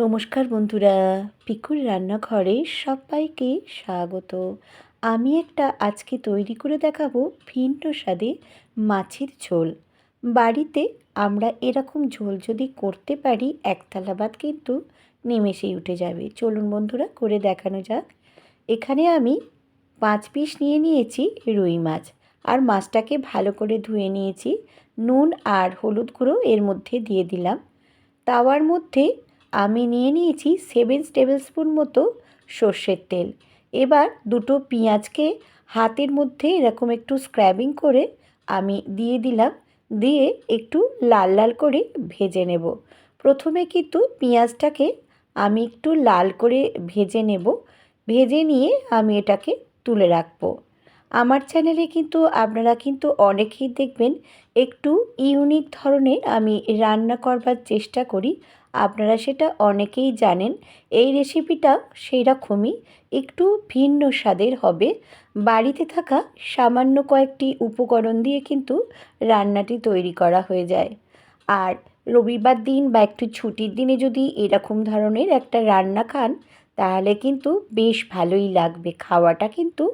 নমস্কার বন্ধুরা, পিকুর রান্নাঘরে সবাইকে স্বাগত। আমি একটা আজকে তৈরি করে দেখাবো ভিন্ন স্বাদে মাছের ঝোল। বাড়িতে আমরা এরকম ঝোল যদি করতে পারি, একতলা ভাত কিন্তু নিমেষেই উঠে যাবে। চলুন বন্ধুরা, করে দেখানো যাক। এখানে আমি পাঁচ পিস নিয়ে নিয়েছি রুই মাছ। আর মাছটাকে ভালো করে ধুয়ে নিয়েছি। নুন আর হলুদ গুঁড়ো এর মধ্যে দিয়ে দিলাম। তাওয়ার মধ্যে আমি নিয়ে নিয়েছি সেভেন টেবিল স্পুন মতো সর্ষের তেল। এবার দুটো পেঁয়াজকে হাতের মধ্যে এরকম একটু স্ক্র্যাবিং করে আমি দিয়ে দিলাম, দিয়ে একটু লাল লাল করে ভেজে নেব। প্রথমে কিন্তু পেঁয়াজটাকে আমি একটু লাল করে ভেজে নেব। ভেজে নিয়ে আমি এটাকে তুলে রাখব। আমার চ্যানেলে কিন্তু আপনারা কিন্তু অনেকেই দেখবেন, একটু ইউনিক ধরনের আমি রান্না করবার চেষ্টা করি। আপনারা সেটা অনেকেই জানেন, এই রেসিপিটা সেই রকমই একটু ভিন্ন স্বাদের হবে। বাড়িতে থাকা সামান্য কয়েকটি উপকরণ দিয়ে কিন্তু রান্নাটি তৈরি করা হয়ে যায়। আর রবিবার দিন বা একটু ছুটির দিনে যদি এরকম ধরনের একটা রান্না খান, তাহলে কিন্তু বেশ ভালোই লাগবে, খাওয়াটা কিন্তু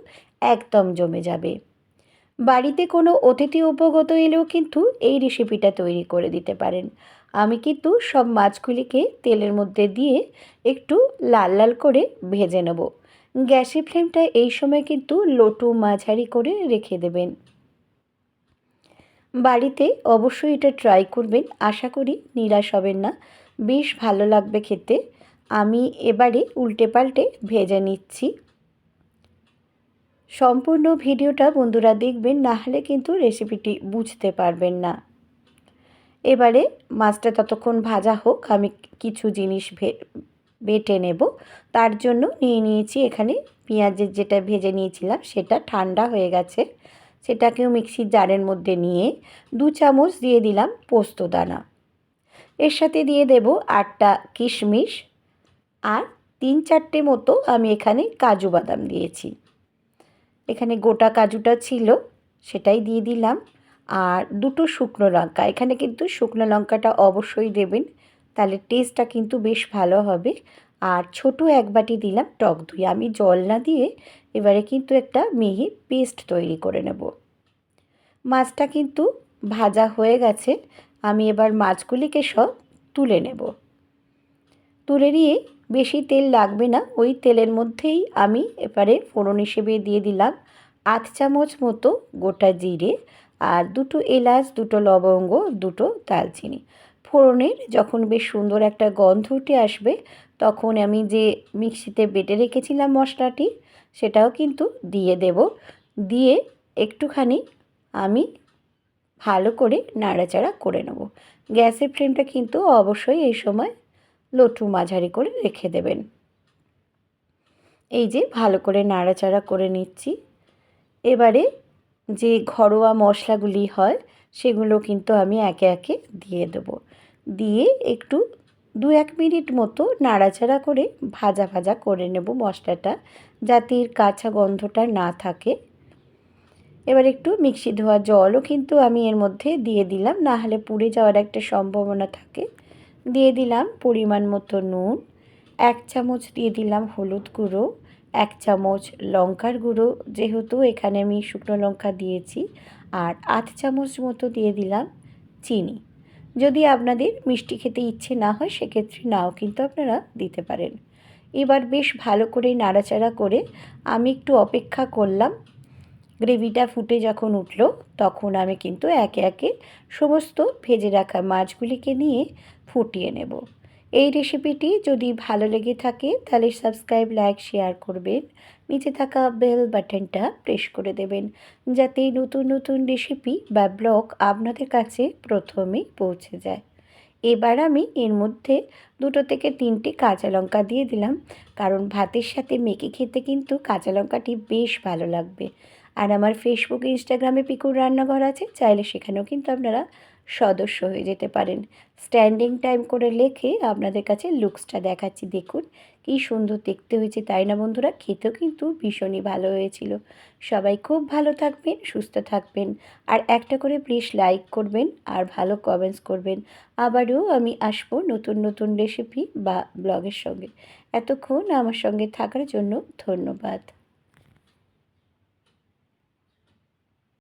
একদম জমে যাবে। বাড়িতে কোনো অতিথি উপগত এলেও কিন্তু এই রেসিপিটা তৈরি করে দিতে পারেন। আমি কিন্তু সব মাছগুলিকে তেলের মধ্যে দিয়ে একটু লাল লাল করে ভেজে নেব। গ্যাসে ফ্লেমটা এই সময় কিন্তু লোটু মাঝারি করে রেখে দেবেন। বাড়িতে অবশ্যই এটা ট্রাই করবেন। আশা করি নিরাশ হবেন না। বেশ ভালো লাগবে খেতে। আমি এবারে উল্টে পাল্টে ভেজে নিচ্ছি। সম্পূর্ণ ভিডিওটা বন্ধুরা দেখবেন, না হলে কিন্তু রেসিপিটি বুঝতে পারবেন না। এবারে মাছটা ততক্ষণ ভাজা হোক, আমি কিছু জিনিস বেটে নেব। তার জন্য নিয়ে নিয়েছি এখানে পেঁয়াজের যেটা ভেজে নিয়েছিলাম, সেটা ঠান্ডা হয়ে গেছে। সেটাকেও মিক্সির জারের মধ্যে নিয়ে দু চামচ দিয়ে দিলাম পোস্ত দানা। এর সাথে দিয়ে দেব আটটা কিশমিশ আর তিন চারটে মতো আমি এখানে কাজু বাদাম দিয়েছি। এখানে গোটা কাজুটা ছিল, সেটাই দিয়ে দিলাম। আর দুটো শুকনো লঙ্কা, এখানে কিন্তু শুকনো লঙ্কাটা অবশ্যই দেবেন, তাহলে টেস্টটা কিন্তু বেশ ভালো হবে। আর ছোট এক বাটি দিলাম টক দই, আমি জল না দিয়ে এবারে কিন্তু একটা মিহি পেস্ট তৈরি করে নেব। মাছটা কিন্তু ভাজা হয়ে গেছে, আমি এবার মাছগুলিকে সব তুলে নেব। তুলে নিয়ে বেশি তেল লাগবে না, ওই তেলের মধ্যেই আমি এবারে ফোড়ন হিসেবে দিয়ে দিলাম আধ চামচ মতো গোটা জিরে আর দুটো এলাচ, দুটো লবঙ্গ, দুটো দালচিনি ফোড়নের যখন বেশ সুন্দর একটা গন্ধ উঠে আসবে, তখন আমি যে মিক্সিতে বেটে রেখেছিলাম মশলাটি, সেটাও কিন্তু দিয়ে দেব। দিয়ে একটুখানি আমি ভালো করে নাড়াচাড়া করে নেব। গ্যাসের ফ্লেমটা কিন্তু অবশ্যই এই সময় লটু মাঝারি করে রেখে দেবেন। এই যে ভালো করে নাড়াচাড়া করে নিচ্ছি। এবারে যে ঘরোয়া মশলাগুলি হয়, সেগুলো কিন্তু আমি একে একে দিয়ে দেব। দিয়ে একটু দু এক মিনিট মতো নাড়াচাড়া করে ভাজা ভাজা করে নেব মশলাটা, যাতে কাঁচা গন্ধটা না থাকে। এবার একটু মিক্সি ধোয়া জলও কিন্তু আমি এর মধ্যে দিয়ে দিলাম, না হলে পুড়ে যাওয়ার একটা সম্ভাবনা থাকে। দিয়ে দিলাম পরিমাণ মতো নুন, এক চামচ দিয়ে দিলাম হলুদ গুঁড়ো, এক চামচ লঙ্কার গুঁড়ো, যেহেতু এখানে আমি শুকনো লঙ্কা দিয়েছি, আর আধ চামচ মতো দিয়ে দিলাম চিনি। যদি আপনাদের মিষ্টি খেতে ইচ্ছে না হয়, সেক্ষেত্রে নাও কিন্তু আপনারা দিতে পারেন। এবার বেশ ভালো করে নাড়াচাড়া করে আমি একটু অপেক্ষা করলাম গ্রেভিটা ফুটে যখন উঠল, তখন আমি কিন্তু একে একে সমস্ত ভেজে রাখা মাছগুলিকে নিয়ে ফুটিয়ে নেব। এই রেসিপিটি যদি ভালো লেগে থাকে, তাহলে সাবস্ক্রাইব, লাইক, শেয়ার করবেন। নিচে থাকা বেল বাটনটা প্রেস করে দেবেন, যাতে নতুন নতুন রেসিপি বা ব্লগ আপনাদের কাছে প্রথমেই পৌঁছে যায়। এবার আমি এর মধ্যে দুটো থেকে তিনটে কাঁচা লঙ্কা দিয়ে দিলাম, কারণ ভাতের সাথে মেখে খেতে কিন্তু কাঁচা লঙ্কাটি বেশ ভালো লাগবে। আর আমার ফেসবুক ইনস্টাগ্রামে পিকুর রান্নাঘর আছে, চাইলে সেখানেও কিন্তু আপনারা সদস্য হয়ে যেতে পারেন। স্ট্যান্ডিং টাইম করে লেখে আপনাদের কাছে লুকসটা দেখাচ্ছি, দেখুন কী সুন্দর দেখতে হয়েছে। তাই না বন্ধুরা? খেতেও কিন্তু ভীষণই ভালো হয়েছিল। সবাই খুব ভালো থাকবেন, সুস্থ থাকবেন। আর একটা করে প্লিজ লাইক করবেন আর ভালো কমেন্টস করবেন। আবারও আমি আসব নতুন নতুন রেসিপি বা ব্লগের সঙ্গে। এতক্ষণ আমার সঙ্গে থাকার জন্য ধন্যবাদ।